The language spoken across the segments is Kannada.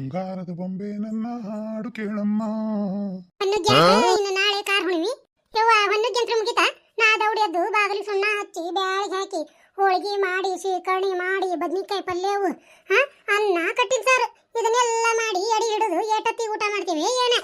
ಬಂಗಾರದ ಬೊಂಬೆ ನನ್ನ ಹಾಡು ಕೇಳಮ್ಮ. ಇನ್ನು ನಾಳೆ ಕಾರ್ ಹುಣಿವಿ ಯವ್ವ ಹೊನ್ನಜ್ಜಂತ್ರ ಮುಗಿತಾ? ನಾ ದೌಡಿ ಎದ್ದು ಬಾಗಿಲು ಸುಣ್ಣ ಹಚ್ಚಿ ಬ್ಯಾಳಿಗೆ ಹಾಕಿ ಹೋಳಿಗೆ ಮಾಡಿ ಶೇಖರಣೆ ಮಾಡಿ ಬದ್ನಿಕಾಯಿ ಪಲ್ಯವು ಹಾ? ಅನ್ನ ಕಟ್ಟಿನ ಸಾರು. ಇದನ್ನೆಲ್ಲ ಮಾಡಿ ಎಡಿ ಹಿಡಿದು ಏಟತ್ತಿ ಊಟ ಮಾಡ್ತೀವಿ ಏನ?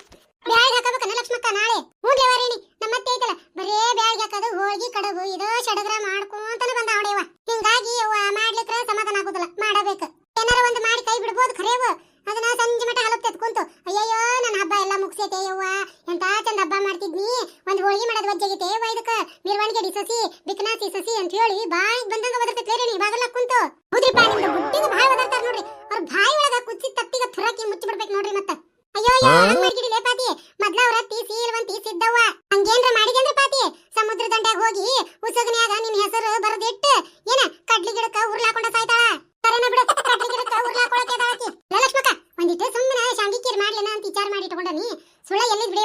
ಬ್ಯಾಳಿಗೆ ಹಾಕಬೇಕನ್ನ ಲಕ್ಷ್ಮಕ್ಕ ನಾಳೆ. ಹ್ಞೂ ವಾರೇನಿ ನಮ್ಮತ್ತೆ ಐತಲ್ಲ? ಬರೇ ಬ್ಯಾಳಿಗೆ ಹಾಕೋದು ಹೋಳಿಗೆ ಕಡುಬು ಇದು ಸಡಗರ ಮಾಡ್ಕೊಂತನ ಬಂದ ಅವಡೆವ ಹಿಂಗಾಗಿ ಯವ್ವ ಮಾಡ್ಲಿಕ್ರ ಸಮಾಧಾನ ಆಗೋದಿಲ್ಲ ಮಾಡಬೇಕು. ಏನಾರ ಒಂದು ಮಾಡಿ ಕೈ ಬಿಡ್ಬೋದು ಖರೇವು ಅದನ್ನ ಸಂಜೆ ಮಟ ಹಲಪ್ತೈತ್ ಕುಂತು. ಅಯ್ಯಯ್ಯೋ, ನನ್ನ ಹಬ್ಬ ಎಲ್ಲ ಮುಗಿಸೈತೆ ಯವ್ವ. ಎಂತ ಚಂದ ಹಬ್ಬ ಮಾಡ್ತಿದ್ನಿ. ಒಂದ್ ಹೋಳಿಗೆ ಮಾಡೋದು ವಜ್ಜಾಗೈತೆ ಯವ್ವ ಇದಕ್ಕೆ. ಮಿರ್ವಾಣಿಗೆ ಸಸಿ ಬಿಕನಾಸಿ ಸಸಿ ಅಂತ ಹೇಳಿ ಬಾಯಿಗೆ ಬಂದಂಗ ಒದರ್ತೈತೆ ಬೇರೆ ಬಾಗಲ್ಲ ಕುಂತು ಹೌದ್ರಿಪ್ಪ ನಿಮ್ದು ಬುಟ್ಟಿಗೆ ಬಾಯಿ ಒದರ್ತಾರ ನೋಡ್ರಿ ಅವ್ರ ಬಾಯಿ ಒಳಗ ಕುಚ್ಚಿ ತತ್ತಿಗೆ ಥುರಾಕಿ ಮುಚ್ಚಿ ಬಿಡ್ಬೇಕು ನೋಡ್ರಿ ಮತ್ತ ಅಯ್ಯೋ ಹಂಗ್ ಮಾಡ್ಕಿಡಿಲೇ ಪಾತಿ ಮೊದ್ಲ ಅವ್ರ ಅತ್ತಿ ಸೀಲ್ವಂತಿ ಸಿದ್ದವ್ವ ಹಂಗೇನ್ರ ಮಾಡಿದ್ಯಂದ್ರ ಪಾತಿ ಸಮುದ್ರ ದಂಡ್ಯಾಗ ಹೋಗಿ ಉಸಗನ್ಯಾಗ ನಿನ್ ಹೆಸರು ಬರದಿಟ್ಟು ಏನ ಕಡ್ಲಿ ಗಿಡಕ್ಕ ಉರ್ಲಾಕೊಂಡ ಸಾಯ್ತಾಳ ಕರೆನ ಬಿಡು ಕಡ್ಲಿ ಗಿಡಕ್ಕ ಉರ್ಲಾಕೊಳಕ್ಕೆ ಅದಾಳಕಿ ಲಕ್ಷ್ಮಕ್ಕ ಒಂದಿಟ್ಟು ಸುಮ್ಮನೆ ಶಾಂಗಿ ಕೀರ್ ಮಾಡ್ಲೇನ ಅಂತ ವಿಚಾರ ಮಾಡಿ ಇಟ್ಕೊಂಡನಿ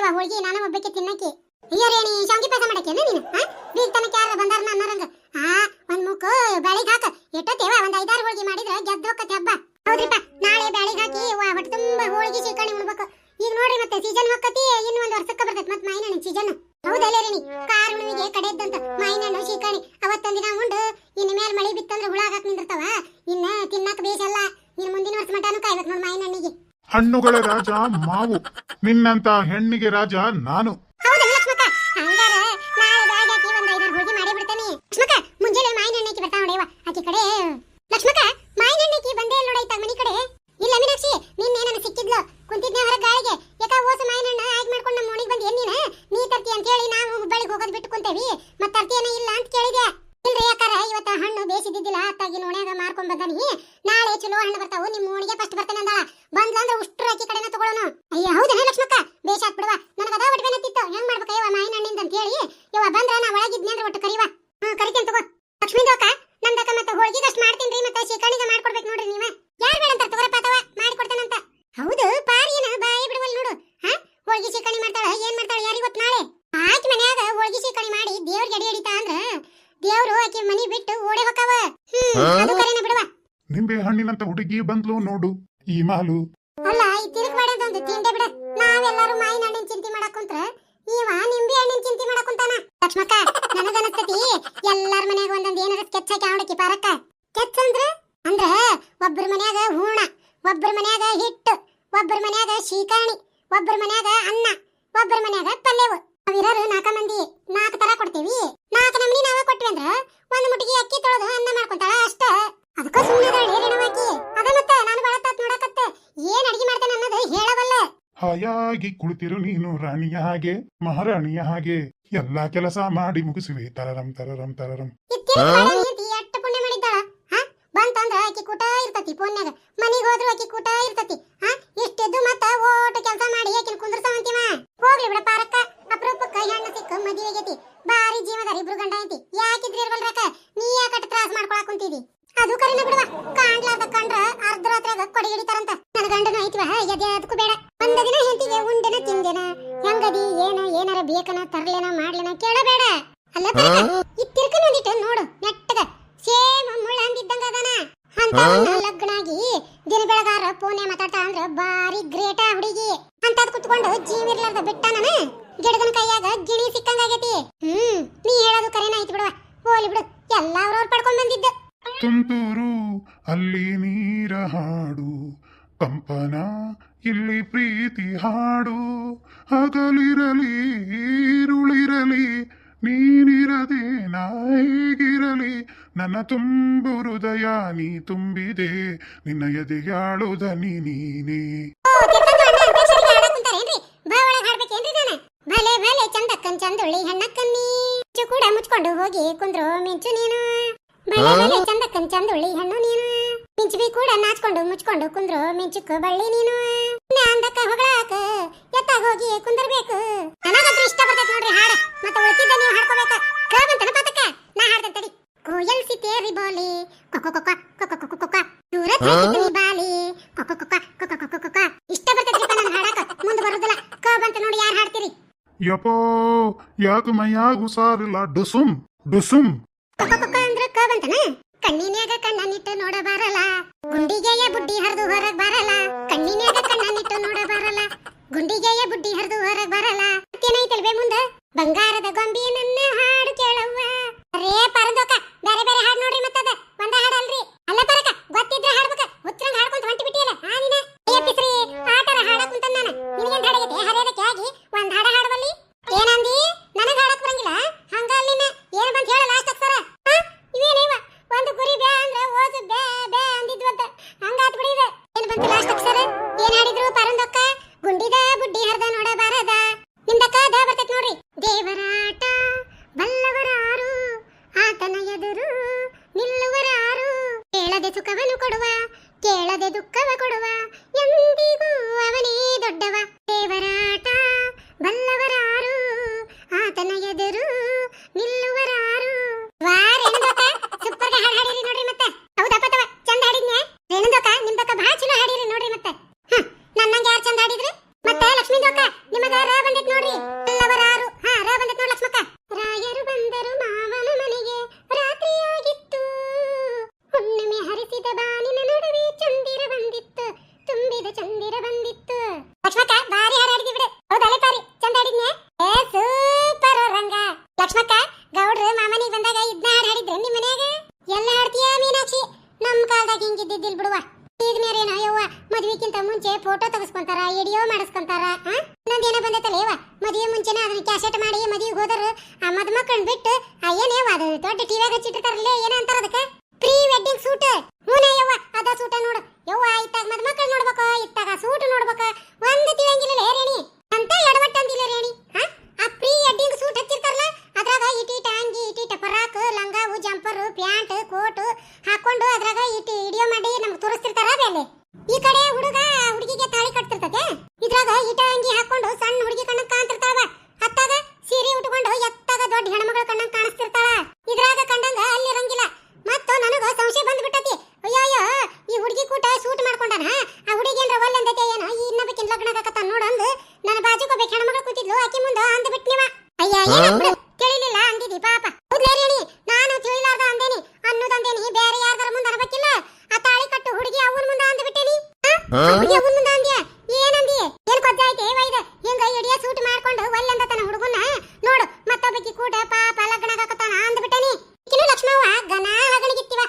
ಸುಳ್ಳ ಎಲ್ಲಿದ್ ನಾನು ಒಬ್ಬಕ್ಕೆ ತಿನ್ನಕ್ಕೆ? ಅಯ್ಯೋರೇನಿ ಶಾಂಗಿ ಮಾಡಕ್ಕೆ ಮಾಡಕ್ಕೇನ ನೀನು ಹಾ ತನಕ ಯಾರ ಬಂದಾರ ಅನ್ನರಂಗ. ಹಾ ಒಂದ್ ಮುಕ್ಕ ಬೆಳಿಗ್ ಹಾಕ. ಎಟ್ಟತ್ತೇವ ಒಂದ್ ಐದಾರು ಹೋಳಿಗೆ ಮಾಡಿದ್ರೆ ಗೆದ್ದ ಹೋಗತ್ತೆ ಹಬ್ಬ. ಹೌದ್ರಿಪ್ಪ, ನಾಳೆ ಬೆಳಿಗ್ ಹಾಕಿ, ವಾ, ಹೊಟ್ಟೆ ತುಂಬಾ ಹೋಳ್ಗಿ ಶಿಕಣಿ ಉಣ್ಬೇಕು. ಈಗ ನೋಡ್ರಿ ಮತ್ತೆ ಸೀಸನ್ ಹೋಗತಿ ಇನ್ನು ಒಂದ್ ವರ್ಷಕ್ಕ ಮತ್ತೆ ಮತ್ ಮಾಯಿನ ಸೀಸನ್ ಹೌದಲ್ಲೇರಿ ಕಾರ್ ಹುಣ್ಣಿಮೆಗೆ ಕಡೆದ್ದಂತ ಮಾಯಿನಣ್ಣು ಶಿಕಣಿ ಅವತ್ತೊಂದ್ ದಿನ ಉಂಡು, ಇನ್ನು ಮೇಲೆ ಮಳಿ ಬಿತ್ತಂದ್ರ ಹುಳ ಹಾಕಕ್ ನಿಂದಿರ್ತಾವ. ಇನ್ನ ತಿನ್ನಕ್ ಬೇಸಲ್ಲ ಇನ್ನು ಮುಂದಿನ ವರ್ಷ ಮಟಾನು ಕಾಯ್ಬೇಕು ನೋಡ್ ಮೈನಣ್ಣಿಗೆ ಹಣ್ಣುಗಳ ರಾಜ ಮಾವು. ನಿನ್ನಂತ ಹೆಣ್ಣಿಗೆ ರಾಜ ನಾನು. ಲಕ್ಷ್ಮಕ ಕಡೆ ಒಂದ್ ಐದಾರು ಹೋಳಿಗೆ ಮಾಡೇ ಬಿಡ್ತಾನೆ ಲಕ್ಷ್ಮಕ್ಕ ಮುಂಜಾನೆ ಮಾವಿನ ಹಣ್ಣಕ್ಕೆ ಬರ್ತಾವ ನೋಡೇವ ಆಕಿ ಕಡೆ ಲಕ್ಷ್ಮಕ್ಕ ಮಾವಿನ ಹಣ್ಣಕ್ಕೆ ಬಂದೇ ಇಲ್ಲ ನೋಡೈತ ಮನಿ ಕಡೆ ಇಲ್ಲ ಮೀನಾಕ್ಷಿ ನಿನ್ನೆ ನನ್ನ ಸಿಕ್ಕಿದ್ಲು ಕುಂತಿದ್ನೆ ಹೊರ ಗಾಳಿಗೆ ಯಾಕ ಓಸ ಮಾವಿನ ಹಣ್ಣ ಆಗಿ ಮಾಡ್ಕೊಂಡು ನಮ್ಮ ಮನೆಗೆ ಬಂದು ನೀನ ನೀ ತರ್ತಿ ಅಂತ ಹೇಳಿ ನಾವು ಹುಬ್ಬಳ್ಳಿಗೆ ಹೋಗೋದು ಬಿಟ್ಟು ಕುಂತೇವಿ ಮತ್ತ ತರ್ತಿಯೇನ ಇಲ್ಲ ಅಂತ ಕೇಳಿದೆ ಇಲ್ರಿ ಯಾಕಾರ ಇವತ್ತ ಹಣ್ಣು ಬೇಸಿದ್ದಿದ್ದಿಲ್ಲ ಅತ್ತಾಗಿ ನೋಣ್ಯಾಗ ಮಾರ್ಕೊಂಡ್ ಬಂದಾನಿ ನಾಳೆ ಚಲೋ ಹಣ್ಣು ಬರ್ತಾವು ನಿಮ್ಮ ಓಣಿಗೆ ಫಸ್ಟ್ ಬರ್ತಾನೆ ಅಂದಾಳ ಬಂದ್ಲಂದ್ರ ಉಷ್ಟ್ರ ಆಕಿ ಕಡೆನ ತಗೊಳ್ಳೋನು ಅಯ್ಯ ಹೌದನ ಲಕ್ಷ್ಮಕ್ಕ? ಬೇಷ್ ಹಾಕ್ಬಿಡುವ. ನನಗೆ ಅದ ಒಟ್ಟು ಬೆನ್ನತ್ತಿತ್ತು ಹೆಂಗ್ ಮಾಡ್ಬೇಕು ಯವ್ವ ಮಾಯಿನ ಹಣ್ಣಿಂದ ಅಂತ ಹೇಳಿ. ಯವ್ವ ಬಂದ್ರ ನಾ ಒಳಗಿದ್ನೆ ಅಂದ್ರೆ ಒಟ್ಟು ಕರಿವ. ಹ್ಮ್ ಕರಿತೇನೆ ತಗೋ. ಲಕ್ಷ್ಮೀ ದೋಕ ನಮ್ದಕ್ಕ ಮತ್ತೆ ಹೋಳಿಗೆ ಅಷ್ಟು ಮಾಡ್ತೀನಿ ಮತ್ತೆ ಶಿಕಣಿಗ ಮಾಡ್ಕೊಡ್ಬೇಕು ನೋಡ್ರಿ ನೀವ. ಯಾರ್ ಬೇಡಂತಾರ ತಗೋರಪ್ಪ ಅಥವಾ ಮಾಡ್ಕೊಡ್ತೇನಂತ ಹೌದು ಪಾರಿಯನ ಬಾಯಿ ಬಿಡುವಲ್ ನೋಡು. ಹಾ? ಹೋಳಿಗೆ ಶಿಕಣಿ ಮಾಡ್ತಾಳ ಏನ್ ಮಾಡ್ತಾಳ ಯಾರಿಗ್ ಗೊತ್ತ ನಾಳೆ? ಆಕಿ ಮನ್ಯಾಗ ಹೋಳಿಗೆ ಶಿಕಣಿ ಮಾಡಿ ದೇವ್ರಿಗೆ ಅಡಿ ಹಿಡಿತಾ ಅಂದ್ರ ದೇವ್ರು ಆಕಿ ಮನಿ ಬಿಟ್ಟು ಓಡಿ ಹೋಕಾವ ಹ್ಮ್ ಅದು ಕರೆನ ಬಿಡುವ. ನಿಂಬೆ ಹಣ್ಣಿನಂತ ಹುಡುಗಿ ಬಂದ್ಲು ನೋಡು ಈ ಮಾಲು. ಅಲ್ಲ ಈ ತಿರುಗ್ ತಿಂಡೆ ಬಿಡ. ನಾವೆಲ್ಲರೂ ಮಾವಿನ ಹಣ್ಣಿನ ಚಿಂತೆ ಮಾಡಕ್ ಕುಂತ್ರ ಇವ ನಿಂಬೆ ಹಣ್ಣಿನ ಚಿಂತೆ ಮಾಡಕ್ ಕುಂತಾನ. ಲಕ್ಷ್ಮಕ್ಕ ನನಗನಸ್ತತಿ ಎಲ್ಲಾರ ಮನ್ಯಾಗ ಒಂದೊಂದ್ ಏನಾರ ಸ್ಕೆಚ್ ಹಾಕಿ ಆವಡಕ್ಕಿ ಪಾರಕ್ಕ. ಸ್ಕೆಚ್ ಅಂದ್ರ? ಅಂದ್ರ ಒಬ್ಬರ ಮನ್ಯಾಗ ಹೂಣ ಒಬ್ಬರ ಮನ್ಯಾಗ ಹಿಟ್ಟು ಒಬ್ಬರ ಮನ್ಯಾಗ ಶೀಕರಣಿ ಒಬ್ಬರ ಮನ್ಯಾಗ ಅನ್ನ ಒಬ್ಬರ ಮನ್ಯಾಗ ಪಲ್ಯವು. ಅವಿರಾರು ನಾಲ್ಕ ಮಂದಿ, ನಾಲ್ಕು ತರ ಕೊಡ್ತೀವಿ. ನಾಲ್ಕು ನಮ್ನಿ ನಾವ ಕೊಟ್ವಿ ಅಂದ್ರ ಒಂದ್ ಮುಟ್ಟಿಗೆ ಅಕ್ಕಿ ತೊಳೆದು ಅನ್ನ ಮಾಡ್ಕೊಂತಾಳ ಅಷ್ಟ. ಅದಕ್ಕ ಸುಮ್ಮನೆ ರೇಣವಾಕಿ ಅದ ಮತ್ತೆ ನಾನು ಬಳತ್ತಾತ್ ನೋಡಕತ್ತೆ. ಏನ್ ಅಡಿಗೆ ಮಾಡ್ತಾನೆ ಅನ್ನೋದು ಹೇಳಬಲ್ಲ. ಹಾಯಾಗಿ ಕುಳಿತಿರು ನೀನು ರಾಣಿಯ ಹಾಗೆ ಮಹಾರಾಣಿಯ ಹಾಗೆ. ಎಲ್ಲಾ ಕೆಲಸ ಮಾಡಿ ಮುಗಿಸುವೆ. ತರರಂ ತರರಂ ತರರಂ. ಇತ್ತಿ ಎಟ್ಟ ಪುಣ್ಯ ಮಾಡಿದ್ದಾಳ? ಹಾ ಬಂತಂದ್ರ ಆಕಿ ಕೂಟ ಇರ್ತತಿ ಫೋನ್ಯಾಗ ಮನಿಗ್ ಹೋದ್ರು ಆಕಿ ಕೂಟ ಇರ್ತತಿ. ಹಾ ಇಷ್ಟೆದ್ದು ಮತ್ತ ಓಟ ಕೆಲಸ ಮಾಡಿ ಆಕಿನ ಹೋಗ್ಲಿ ಬಿಡ ಪಾರಕ್ಕ ಅಪರೂಪಕ್ಕ ಹೆಣ್ಣು ಸಿಕ್ಕ ಮದುವೆ ಆಗೈತಿ ಬಾರಿ ಜೀವದಾರ ಇಬ್ರು ಗಂಡ ಐತಿ ಯಾಕಿದ್ರಿ ಇರ್ವಲ್ರಕ್ಕ? ನೀ ಯಾಕಟ್ ತ್ರಾಸ್ ಮಾಡ್ಕೊಳಕ್ ಕುಂತಿದಿ? ಅದು ಕರಿನ ಬಿಡುವ. ಕಾಣ್ಲಾರ್ದ ಕಂಡ್ರ ಅರ್ಧ ರಾತ್ರಿಯಾಗ ಕೊಡಿ ಹಿಡಿತಾರಂತ. ನನ್ನ ಗಂಡನ ಐತಿವ ಎದೆ ಅದಕ್ಕೂ ಬೇಡ. ಒಂದ ದಿನ ಹೆಂತಿಗೆ ಉಂಡೆನ ತಿಂದೆನ ಹೆಂಗದಿ ಏನ ಏನಾರ ಬೇಕನ ತರ್ಲೇನ ಮಾಡ್ಲೇನ ಕೇಳಬೇಡ. ಅಲ್ಲ ಈ ತಿರ್ಕನ ಒಂದಿಟ್ಟು ನೋಡು ನೆಟ್ಟಗ. ಸೇಮ್ ಮುಳ್ಳ ಅದಾನ. ಅಂತ ಲಗ್ನಾಗಿ ದಿನ ಬೆಳಗಾರ ಫೋನೆ ಮಾತಾಡ್ತಾ ಅಂದ್ರ ಬಾರಿ ಗ್ರೇಟ ಹುಡುಗಿ. ಅಂತದ್ ಕುತ್ಕೊಂಡು ಜೀವಿರ್ಲಾರ್ದ ಬಿಟ್ಟ ನಾನು ಗಿಡದನ ಕೈಯಾಗ ಗಿಣಿ ಸಿಕ್ಕಂಗಾಗೈತಿ. ಹ್ಮ್ ನೀ ಹೇಳೋದು ಕರೆನ ಐತಿ ಬಿಡವಾ. ಹೋಲಿ ಬಿಡು ಎಲ್ಲ ಅವ್ರವ್ರ ಪಡ್ಕೊಂಡ್ ಬಂದಿದ್ದ. ತುಂತುರು, ಅಲ್ಲಿ ನೀರ ಹಾಡು. ಕಂಪನ, ಇಲ್ಲಿ ಪ್ರೀತಿ ಹಾಡು. ಹಗಲಿರಲಿ ಈರುಳಿರಲಿ ನೀನಿರದೆ ನಾಯಿಗಿರಲಿ. ನನ್ನ ತುಂಬು ಹೃದಯ ನೀ ತುಂಬಿದೆ, ನಿನ್ನ ಎದೆಯಾಳುದ ನೀ ನೀನೇ. ಚಂದಕ್ಕನ್ ಚಂದೊಳ್ಳಿ ಹೆಣ್ಣಕ್ಕನ್ನಿ. ಕೂಡ ಮುಚ್ಕೊಂಡು ಹೋಗಿ ಕುಂದ್ರು ಮಿಂಚು ನೀನು. ಭಲೆ ಚಂದ ಚಂದಕ್ಕನ್ ಚಂದುಳ್ಳಿ ಹೆಣ್ಣು ನೀನು ಮಿಂಚುಬಿ ಕೂಡ ನಾಚ್ಕೊಂಡು ಮುಚ್ಕೊಂಡು ಕುಂದ್ರು ಮಿಂಚುಕು ಬಳ್ಳಿ ನೀನು ಅಂದಕ್ಕ ಹೊಗಳಾಕ ಎತ್ತಾಗ ಹೋಗಿ ಕುಂದರ್ಬೇಕು ನನಗಂತೂ ಇಷ್ಟ ಬರ್ತೈತೆ ನೋಡ್ರಿ ಹಾಡ ಮತ್ತೆ ಉಳಿಸಿದ್ದ ನೀವು ಹಾಡ್ಕೋಬೇಕ ಕೇಳ್ಬಂತನ ಪಾತಕ್ಕ ನಾ ಹಾಡ್ತೇನೆ ತಡಿ ಕೋಯಲ್ ಸಿತೇರಿ ಬೋಲಿ ಕೊಕ್ಕ ಕೊಕ್ಕ ಕೊಕ್ಕ ಕೊಕ್ಕ ಕೊಕ್ಕ ದೂರ ತಾಕಿತು ನೀ ಬಾಲಿ ಕೊಕ್ಕ ಕೊಕ್ಕ ಕೊಕ್ಕ ಕೊಕ್ಕ ಕೊಕ್ಕ ಇಷ್ಟ ಬರ್ತೈತ್ರಿಪ್ಪ ನನ್ನ ಹಾಡಕ ಮುಂದೆ ಬರೋದಿಲ್ಲ ಕೇಳ್ಬಂತ ಬಂತ ನೋಡಿ ಯಾರು ಹಾಡ್ತೀರಿ ಯಪ್ಪೋ ಯಾಕ ಮೈಯಾಗು ಸಾರಿಲ್ಲ ಡುಸುಮ್ ಡುಸುಮ್ ಕೊಕ್ಕ ಕೊಕ್ಕ ಬಂತನ ಕಣ್ಣಿನ್ಯಾಗ ಕಣ್ಣನಿಟ್ಟು ನೋಡಬಾರಲ್ಲ ಗುಂಡಿಗೆಯ ಬುಡ್ಡಿ ಹರಿದು ಹೊರಗ್ ಬರಲ್ಲ. ಕಣ್ಣಿನ್ಯಾಗ ಕಣ್ಣನಿಟ್ಟು ನೋಡಬಾರಲ್ಲ ಗುಂಡಿಗೆಯ ಬುಡ್ಡಿ ಹರಿದು ಹೊರಗ್ ಬರಲ್ಲ. ಮತ್ತೇನೈತಲ್ವೇ ಮುಂದ? ಬಂಗಾರದ ಗೊಂಬಿ ನನ್ನ ಹಾಡು ಕೇಳವ್ವ. ರೇ ಪರದೋಕ ಬೇರೆ ಬೇರೆ ಹಾಡು ನೋಡ್ರಿ ಮತ್ತದ ಒಂದ ಹಾಡು ಅಲ್ರಿ ಅಲ್ಲ ಪರಕ ಗೊತ್ತಿದ್ರೆ ಹಾಡ್ಬೇಕ ಹುಚ್ಚರಂಗ್ ಹಾಡ್ಕೊಂತ ಹೊಂಟಿ ಬಿಟ್ಟಿಯಲ್ಲ ಆ ನೀನ ಅಯ್ಯಪ್ಪಿಸ್ರಿ ಆತರ ಹಾಡಕ್ ಕುಂತ ನಾನು ನಿನಗೇನ್ ಹಾಡಾಗೈತೆ ಹರಿಯೋದಕ್ಕೆ ಆಗಿ ಒಂದ್ ಹಾಡ ಹಾಡವಲ್ಲಿ ಏನಂದಿ ನನಗ ಹಾಡಕ್ ಬರಂಗಿಲ್ಲ ಹಂಗ ಅಲ್ಲಿನ ಏನ್ ಬಂತ ಹೇಳ ಲಾಸ್ಟ್ ಅಕ್ಷರ ಹಾ? ಇವೇನೇವ ಒಂದು ಕುರಿ ಬ್ಯಾ ಅಂದ್ರೆ ಓಸು ಬ್ಯಾ ಬ್ಯಾ ಅಂದಿದ್ವಂತ ಹಂಗಾತ್ ಬಿಡಿದ ಏನ್ ಬಂತು ಲಾಸ್ಟ್ ಅಕ್ಷರ ಪರಂದೊಕ್ಕ? ಗುಂಡಿದ ಬುಡ್ಡಿ ಹರ್ದ ನೋಡಬಾರದ. ನಿಮ್ದಕ್ಕ ದ ಬರ್ತೈತ್ ನೋಡ್ರಿ. ದೇವರಾಟ, ಬಲ್ಲವರಾರು, ಆತನ ಎದುರು ನಿಲ್ಲುವರಾರು. ಕೇಳದೆ ಸುಖವನ್ನು ಕೊಡುವ ಬಾನಿನ ನಡುವೆ ಚಂದಿರ ಬಂದಿತ್ತು, ತುಂಬಿದ ಚಂದಿರ ಬಂದಿತ್ತು. ಲಕ್ಷ್ಮಕ್ಕ, ಬಾರಿ ಹಾರಾಡಿದಿ ಬಿಡು. ಹೌದಲ್ಲ ಪಾರಿ, ಚಂದ ಹಾಡಿದ್ನೆ ಏ ಸೂಪರ್ ರಂಗ. ಲಕ್ಷ್ಮಕ್ಕ, ಗೌಡ್ರು ಮಾಮನಿಗೆ ಬಂದಾಗ ಇದ್ನ ಹಾರಾಡಿದ್ರೆ. ನಿಮ್ಮ ಮನೆಯಾಗ? ಎಲ್ಲ ಹಾಡ್ತೀಯ ಮೀನಾಕ್ಷಿ? ನಮ್ ಕಾಲ್ದಾಗ ಹಿಂಗಿದ್ದಿದ್ದಿಲ್ ಬಿಡುವ. ಈಗ ಮೇರೇನ ಯವ್ವ, ಮದ್ವಿಕ್ಕಿಂತ ಮುಂಚೆ ಫೋಟೋ ತಗಸ್ಕೊಂತಾರ ವಿಡಿಯೋ ಮಾಡಿಸ್ಕೊಂತಾರ? ಇನ್ನೊಂದೇನ ಬಂದೈತಲ್ಲ ಯವ್ವ ಮದುವೆ ಮುಂಚೆನ ಅದನ್ನ ಕ್ಯಾಸೆಟ್ ಮಾಡಿ ಮದುವೆಗೆ ಹೋದರು, ಆ ಮದ್ಮಕ್ಕಳನ್ನ ಬಿಟ್ಟು ಏನೇವ ಅದು ದೊಡ್ಡ ಟಿವಿಯಾಗ ಹಚ್ಚಿಟ್ಟಿರ್ತಾರಲ್ಲ, ಏನ ಅಂತಾರ ಅದಕ್ಕೆ? ಪ್ರೀ ವೆಡ್ಡಿಂಗ್ ಸೂಟ್ ಹೂನ ಯವ್ವ, ಅದ ಸೂಟ ನೋಡು. ಯವ್ವ, ಇತ್ತಾಗ ಮದ್ಮಕ್ಕಳು ನೋಡ್ಬೇಕು? ಇತ್ತಾಗ ಸೂಟ್ ನೋಡ್ಬೇಕು? ಒಂದು ತಿಳಿಯಂಗಿಲ್ಲ ರೇಣಿ. ಅಂತ ಎಡವಟ್ಟ ಅಂದಿಲ್ಲ ರೇಣಿ? ಆ ಪ್ರೀ ವೆಡ್ಡಿಂಗ್ ಸೂಟ್ ಹಚ್ಚಿರ್ತಾರಲ್ಲ, ಅದ್ರಾಗ ಇಟೀಟ ಅಂಗಿ ಇಟೀಟ ಪರಾಕ್ ಲಂಗಾವು, ಜಂಪರು, ಪ್ಯಾಂಟ್, ಕೋಟ್ ಹಾಕೊಂಡು ಅದ್ರಾಗ ಇಟಿ ಇಡಿಯೋ ಮಾಡಿ ನಮ್ಗೆ ತೋರಿಸ್ತಿರ್ತಾರ ಅಲ್ಲಿ ಈ ಕಡೆ ಹುಡುಗ ಹುಡುಗಿಗೆ ತಾಳಿ ಕಟ್ತಿರ್ತತೆ ಇದ್ರಾಗ ಇಟ ಅಂಗಿ ಹಾಕೊಂಡು ಸಣ್ಣ ಹುಡುಗಿ ಕಣ್ಣ ಕಾಣ್ತಿರ್ತಾವ ಅತ್ತಾಗ ಸೀರೆ ಉಟ್ಕೊಂಡು ಎತ್ತಾಗ ದೊಡ್ಡ ಹೆಣ್ಮಗಳ ಕಣ್ಣ ಕಾಣಿಸ್ತಿರ್ತಾಳ ಇದ್ರಾಗ ಕಂಡಂಗ ಅಲ್ಲಿ ಇರಂಗಿಲ್ಲ ಮತ್ತು ನನಗ ಸಂಶಯ ಬಂದ್ಬಿಟ್ಟತಿ ಅಯ್ಯಯ್ಯೋ ಈ ಹುಡುಗಿ ಕೂಟ ಸೂಟ್ ಮಾಡ್ಕೊಂಡಾನ ಆ ಹುಡುಗಿ ಏನ್ರ ಒಲ್ಲೆ ಅಂದೈತೆ ಏನೋ ಈ ಇನ್ನೊಬ್ಬಕಿನ ಲಗ್ನ ಆಗತ್ತ ನೋಡಂದು ನನ್ನ ಬಾಜುಕೋಬೇಕು ಹೆಣ್ಮಗಳು ಕೂತಿದ್ಲು ಆಕಿ ಮುಂದೆ ಅಂದ್ ಬಿಟ್ನಿವ ಅಯ್ಯ ಏನೋ ಬಿಡು ತಿಳಿಲಿಲ್ಲ ಅಂದಿದಿ ಪಾಪ ಹೌದ್ಲೇ ರೇಣಿ ನಾನು ತಿಳಿಲಾರ್ದ ಅಂದೇನಿ ಅನ್ನೋದಂದೇನಿ ಬೇರೆ ಯಾರ್ದಾರ ಮುಂದೆ ಅನ್ಬೇಕಿಲ್ಲ ಆ ತಾಳಿ ಕಟ್ಟು ಹುಡುಗಿ ಅವನ ಮುಂದೆ ಅಂದ್ಬಿಟ್ಟೇನಿ ಹುಡುಗಿ ಅವನ ಮುಂದೆ ಅಂದ್ಯ ಏನಂದಿ ಏನ್ ಕೊಜ್ಜ ಐತೆ ವೈದ ಹಿಂಗ ಎಡಿಯ ಸೂಟ್ ಮಾಡ್ಕೊಂಡು ಒಲ್ಲೆಂದ ತನ್ನ ಹುಡುಗನ್ನ ನೋಡು ಮತ್ತೊಬ್ಬಕಿ ಕೂಡ ಪಾಪ ಲಗ್ನ ಆಗಕತ್ತಾನ ಅಂದ್ಬಿಟ್ಟೇನಿ ಇನ್ನು ಲಕ್ಷ್ಮವ್ವ ಗನ ಹಗಣಿಗಿತ್ತಿವ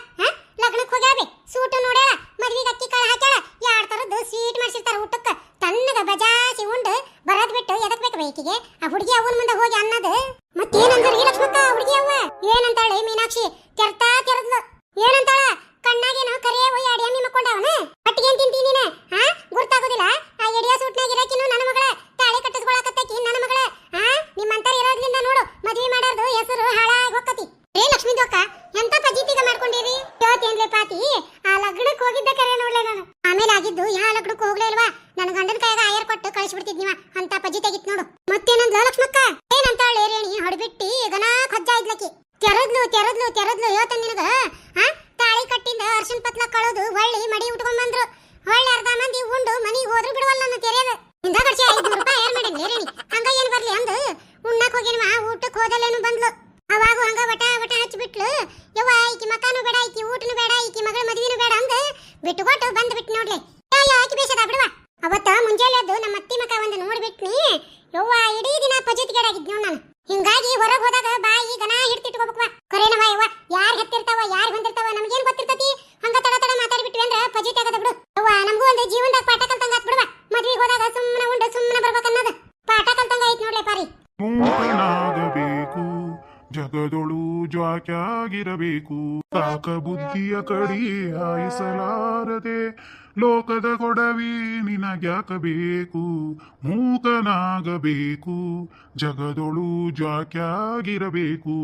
ಲಗ್ನಕ್ಕೆ ಹೋಗ್ಯಾವೆ ಸೂಟ್ ನೋಡ್ಯಾಳ ಮದ್ವಿಗೆ ಅಕ್ಕಿ ಕಾಳು ಹಾಕ್ಯಾಳ ಯಾರ್ ತರದ್ದು ಸ್ವೀಟ್ ಮಾಡ್ಸಿರ್ತಾರ ಊಟಕ್ಕ ತನ್ನಗ ಬಜಾಸಿ ಉಂಡು ಬರದ್ ಬಿಟ್ಟು ಎದಕ್ ಬೇಕು ಬೇಕಿಗೆ ಆ ಹುಡುಗಿ ಅವನ ಮುಂದೆ ಹೋಗಿ ಅನ್ನೋದು ಮತ್ತೇನಂದ್ರಿ ಲಕ್ಷ್ಮಕ್ಕ ಹುಡುಗಿ ಅವ್ವ ಏನಂತಾಳೆ ಮೀನಾಕ್ಷಿ ತೆರ್ತಾ ತೆರದ್ಲು ಏನಂತಾಳ? ಕಣ್ಣಾಗೇನೋ ಕರೆ ಒಯ್ಯ ಅಡಿಯಮ್ಮಿ ಮಕ್ಕೊಂಡವನ ಒಟ್ಟಿಗೆ ಏನ್ ತಿಂತೀನಿ ನೀನ? ಹಾ ಗುರ್ತಾಗೋದಿಲ್ಲ? ಆ ಎಡಿಯ ಸೂಟ್ನಾಗ ಇರಕಿನ್ನು ನನ್ನ ಮಗಳ. ತಾಳಿ ಕಟ್ಟಿಸ್ಕೊಳಕತ್ತಕಿ ನನ್ನ ಮಗಳ. ಹಾ ನಿಮ್ಮಂತರ ಇರೋದ್ರಿಂದ ನೋಡು, ಮದ್ವಿ ಮಾಡೋದು ಹೆಸರು ಹಾಳಾಗಿ ಹೋಗತಿ ಏ ಲಕ್ಷ್ಮೀ ದೊಕ್ಕ ಎಂತ ಪಜೀತಿಗ ಮಾಡ್ಕೊಂಡಿರಿ? ಯೋತೇನ್ಲೆ ಪಾತಿ? ಆ ಲಗ್ನಕ್ಕೆ ಹೋಗಿದ್ದ ಕರೆ ನೋಡ್ಲೆ ನಾನು. ಆಮೇಲೆ ಆಗಿದ್ದು ಯಾ ಲಗ್ನಕ್ಕೆ ಹೋಗ್ಲೇ ಇಲ್ವಾ? ನನ್ನ ಗಂಡನ ಕೈಗ ಆಯರ್ ಕೊಟ್ಟು ಕಳಿಸ್ಬಿಡ್ತಿದ್ನಿವ. ಅಂತ ಪಜೀತಾಗಿತ್ ನೋಡು. ಮತ್ತೇನಂದ್ಲ ಲಕ್ಷ್ಮಕ್ಕ ಏನಂತಾಳೆ ರೇಣಿ ಹೊಡ್ಬಿಟ್ಟಿ ಗನ ಖಜ್ಜ ಇದ್ಲಕಿ ತೆರದ್ಲು ತೆರದ್ಲು ತೆರದ್ಲು ಯೋತ ನಿನಗ ಆ ತಾಳಿ ಕಟ್ಟಿಂದ ಅರ್ಶಿನ ಪತ್ಲ ಕಳೋದು ಹೊಳ್ಳಿ ಮಡಿ ಉಟ್ಕೊಂಡ್ ಬಂದ್ರು ಹೊಳ್ಳಿ ಅರ್ಧ ಮಂದಿ ಉಂಡು ಮನಿಗೆ ಹೋದ್ರು ಬಿಡುವಲ್ಲ ನನ್ನ ತೆರೆಯದ ಇಂದ ಖರ್ಚು ಐದ್ನೂರು ರೂಪಾಯಿ ಏನ್ ಮಾಡಿದ್ಲಿ ರೇಣಿ ಹಂಗ ಏನ್ ಬರ್ಲಿ ಅಂದು ಉಣ್ಣಕ್ ಹೋಗಿನ್ವ ಊಟಕ್ಕೆ ಹೋದಲ್ಲೇನು ಬಂದ್ಲು ಅವಾಗ ಹಂಗ ವಟ ವಟ ಹಚ್ಚಿಬಿಟ್ಲು ಯವ್ವ ಈಕಿ ಮಕಾನು ಬೇಡ ಈಕಿ ಊಟನು ಬೇಡ ಈಕಿ ಮಗಳ ಮದ್ವಿನೂ ಬೇಡ ಅಂದ ಬಿಟ್ಟುಕೊಟ್ಟು ಬಂದ್ ಬಿಟ್ಟು ನೋಡ್ಲಿ ಅಯ್ಯೋ ಆಕಿ ಬೇಷದ ಬಿಡುವ ಅವತ್ತ ಮುಂಜಾನೆ ಎದ್ದು ನಮ್ಮ ಅತ್ತಿ ಮಕ ಒಂದು ನೋಡ್ಬಿಟ್ನಿ ಯವ್ವ ಇಡೀ ದಿನ ಪಜಿತ್ಗೇಡಾಗಿದ್ನು ನಾನು ಹಿಂಗಾಗಿ ಹೊರಗ್ ಹೋದಾಗ ಬಾಯಿ ಗನ ಹಿಡ್ತಿಟ್ಕೋಬೇಕವ ಕರೇನವ ಯವ್ವ ಯಾರ್ ಹೆತ್ತಿರ್ತಾವ ಯಾರ್ ಬಂದಿರ್ತಾವ ನಮ್ಗೇನ್ ಗೊತ್ತಿರ್ತತಿ ಹಂಗ ತಡ ತಡ ಮಾತಾಡ್ಬಿಟ್ವಿ ಅಂದ್ರ ಪಜಿತ್ ಆಗದ ಬಿಡು ಯವ್ವ ನಮಗೂ ಒಂದು ಜೀವನದಾಗ ಪಾಠ ಕಲ್ತಂಗ ಆತ್ ಬಿಡುವ ಮದ್ವಿಗೆ ಹೋದಾಗ ಸುಮ್ಮನೆ ಉಂಡು ಸುಮ್ಮನೆ ಬರ್ಬೇಕನ್ನೋದು ಪಾಠ ಕಲ್ತಂಗ ಐತ್ ನೋಡ್ಲೆ ಪಾರಿ ಮೂಕನಾಗಬೇಕು ಜಗದೊಳು ಜ್ವಾಕ್ಯಾಗಿರಬೇಕು ಕಾಕ ಬುದ್ಧಿಯ ಕಡಿ ಹಾಯಿಸಲಾರದೆ ಲೋಕದ ಕೊಡವಿ ನಿನಗ್ಯಾಕಬೇಕು ಮೂಕನಾಗಬೇಕು ಜಗದೊಳು ಜ್ವಾಕ್ಯಾಗಿರಬೇಕು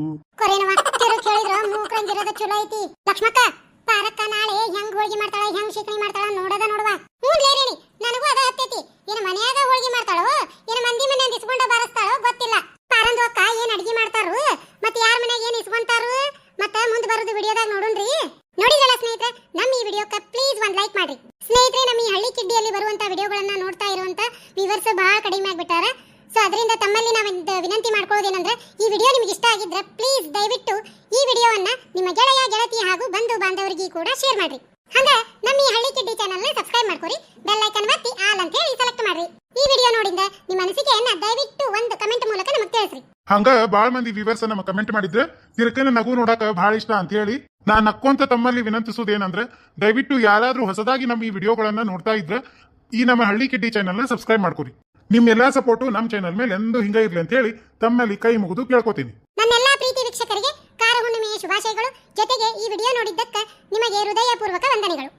ಲಕ್ಷ್ಮಕ್ಕ ಪಾರಕ್ಕ ನಾಳೆ ಹೆಂಗ್ ಹೋಳ್ಗಿ ಮಾಡ್ತಾಳ ಹೆಂಗ್ ಶಿಕಣಿ ಮಾಡ್ತಾಳ ನೋಡದ ನೋಡುವ ನನಗೂ ಅದ ಹತ್ತೈತಿ ಏನ ಮನ್ಯಾಗ ಹೋಳ್ಗಿ ಮಾಡ್ತಾಳೋ ಏನ ಮಂದಿ ಮನೆ ಇಸ್ಕೊಂಡ ಬಾರಸ್ತಾಳೋ ಗೊತ್ತಿಲ್ಲ ಪಾರಂದು ಅಕ್ಕ ಏನ್ ಅಡಿಗೆ ಮಾಡ್ತಾರು? ಮತ್ತೆ ಯಾರ ಮನೆಗೆ ಏನ್ ಇಸ್ಕೊಂತಾರು? ಮತ್ತ ಮುಂದ್ ಬರೋದು ವಿಡಿಯೋದಾಗ ನೋಡೋಣ್ರಿ ನೋಡಿದ್ರಲ್ಲ ಸ್ನೇಹಿತರೆ, ನಮ್ಮ ಈ ವಿಡಿಯೋಕ್ಕ ಪ್ಲೀಸ್ ಒಂದ್ ಲೈಕ್ ಮಾಡ್ರಿ. ಸ್ನೇಹಿತರೆ, ನಮ್ಮ ಈ ಹಳ್ಳಿ ಕಿಡ್ಡಿಯಲ್ಲಿ ಬರುವಂತ ವಿಡಿಯೋಗಳನ್ನ ನೋಡ್ತಾ ಇರುವಂತ ವ್ಯೂವರ್ಸ್ ಬಹಳ ಕಡಿಮೆ ಆಗ್ಬಿಟ್ಟಾರ. ಸೊ ಅದರಿಂದ ತಮ್ಮಲ್ಲಿ ನಾವು ವಿನಂತಿ ಮಾಡ್ಕೊಳ್ಳೋದೇನಂದ್ರೆ ಈ ವಿಡಿಯೋ ನಿಮಗೆ ಇಷ್ಟ ಆಗಿದ್ರೆ ಪ್ಲೀಸ್ ದಯವಿಟ್ಟು ಈ ವಿಡಿಯೋವನ್ನ ನಿಮ್ಮ ಗೆಳೆಯ, ಗೆಳತಿ ಹಾಗೂ ಬಂಧು ಬಾಂಧವರಿಗೆ ಕೂಡ ಶೇರ್ ಮಾಡ್ರಿ. ಹಂಗ ನಮ್ಮ ಈ ಹಳ್ಳಿ ಕಿಡ್ಡಿ ಚಾನಲ್ ಸಬ್ಸ್ಕ್ರೈಬ್ ಮಾಡ್ಕೊರಿ ಬೆಲ್ ಐಕನ್ ಒತ್ತಿ, ಆಲ್ ಅಂತ ಹೇಳಿ ಸೆಲೆಕ್ಟ್ ಮಾಡ್ರಿ. ಈ ವಿಡಿಯೋ ನೋಡಿದ್ರೆ ನಿಮ್ಮ ಅನಿಸಿಕೆಯನ್ನ ದಯವಿಟ್ಟು ಒಂದು ಕಮೆಂಟ್ ಹಂಗ ಬಾಳ್ ಮಂದಿ ವಿವರ್ಸ್ ನಮ್ಮ ಕಮೆಂಟ್ ಮಾಡಿದ್ರೆ, ತಿರ್ಕನ ನಗು ನೋಡಕ ಬಹಳ ಇಷ್ಟ ಅಂತ ಹೇಳಿ ನಾ ನಕ್ಕೊಂತ ತಮ್ಮಲ್ಲಿ ವಿನಂತಿಸುವುದೇನಂದ್ರೆ, ದಯವಿಟ್ಟು ಯಾರಾದ್ರೂ ಹೊಸದಾಗಿ ನಮ್ಮ ಈ ವಿಡಿಯೋಗಳನ್ನ ನೋಡ್ತಾ ಇದ್ರೆ, ಈ ನಮ್ಮ ಹಳ್ಳಿ ಕಿಡ್ಡಿ ಚಾನಲ್ನ ಸಬ್ಸ್ಕ್ರೈಬ್ ಮಾಡ್ಕೊರಿ ನಿಮ್ ಎಲ್ಲಾ ಸಪೋರ್ಟು ನಮ್ಮ ಚಾನಲ್ ಮೇಲೆ ಎಂದು ಹಿಂಗ ಇರ್ಲಿ ಅಂತ ಹೇಳಿ ತಮ್ಮಲ್ಲಿ ಕೈ ಮುಗಿದು ಕೇಳ್ಕೊತೀನಿ. ನನ್ನೆಲ್ಲಾ ಪ್ರೀತಿ ವೀಕ್ಷಕರಿಗೆ ಕಾರ ಹುಣ್ಣಿಮೆಯ ಶುಭಾಶಯಗಳು. ಜೊತೆಗೆ ಈ ವಿಡಿಯೋ ನೋಡಿದ್ದಕ್ಕೆ ನಿಮಗೆ ಹೃದಯಪೂರ್ವಕ ವಂದನೆಗಳು.